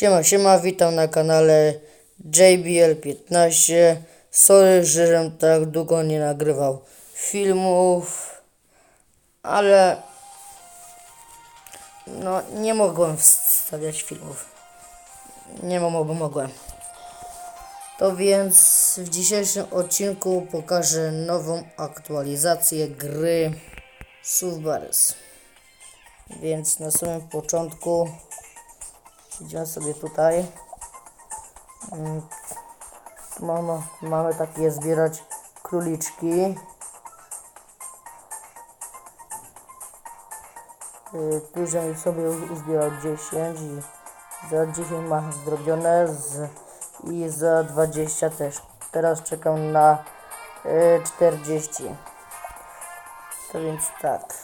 Siema, siema, witam na kanale JBL15. Sorry, że tak długo nie nagrywał filmów, ale no nie mogłem wstawiać filmów. Nie mogłem, mogłem. To więc w dzisiejszym odcinku pokażę nową aktualizację gry Subbares. Więc na samym początku Idziemy sobie tutaj. Mm, tu Mamy, mamy takie zbierać króliczki. Y, Tu żebym sobie uz- uzbierał 10 i za 10 mam zrobione z, i za 20 też. Teraz czekam na y, 40. To więc tak.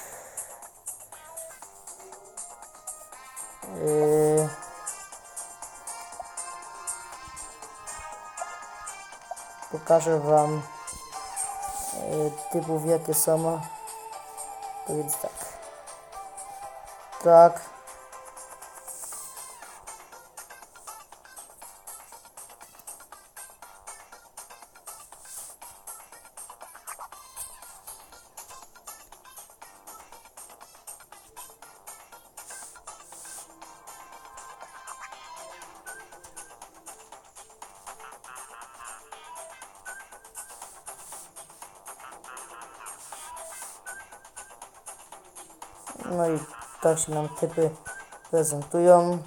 Yy, pokażę wam yy, typów jakie są. To więc tak. Tak no i tak się nam typy prezentują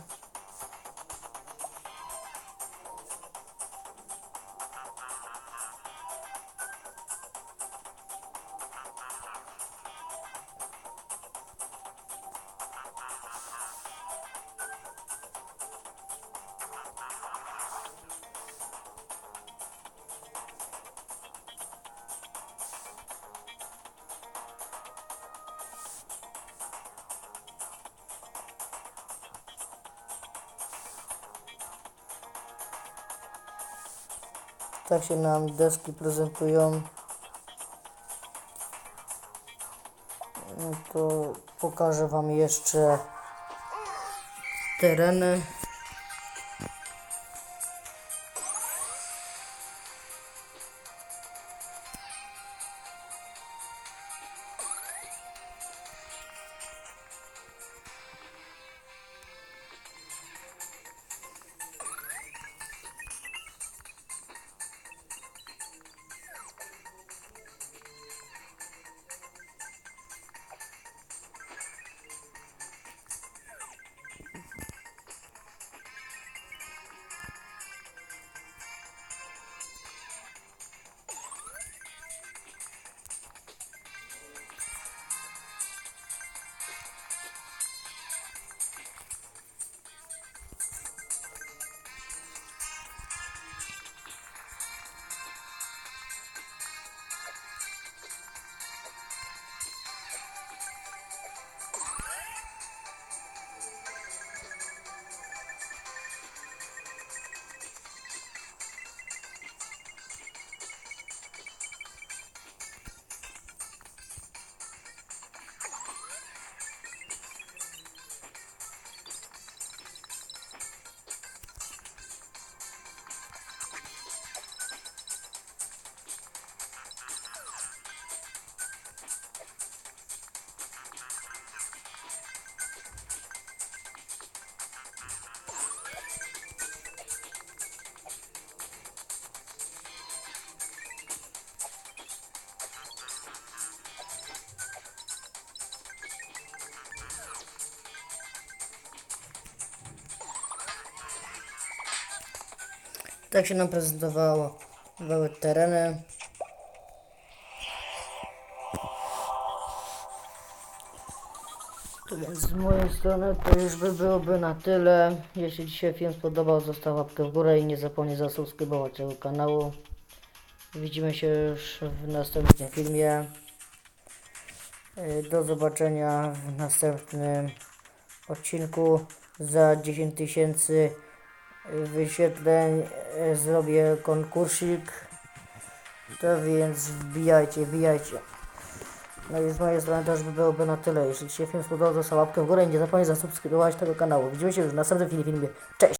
tak się nam deski prezentują. No to pokażę wam jeszcze tereny tak się nam prezentowało były tereny z mojej strony to już by byłoby na tyle. Jeśli się film spodobał, zostaw łapkę w górę i nie zapomnij zasubskrybować tego kanału. Widzimy się już w następnym filmie. Y, Do zobaczenia w następnym odcinku. Za 10 tysięcy wyświetleń y, zrobię konkursik. To więc wbijajcie, wbijajcie. No i z mojej strony już by byłoby na tyle. Jeśli Ci się film spodobał, zostaw łapkę w górę i nie zapomnij zasubskrybować tego kanału. Widzimy się już w następnym filmie. Cześć!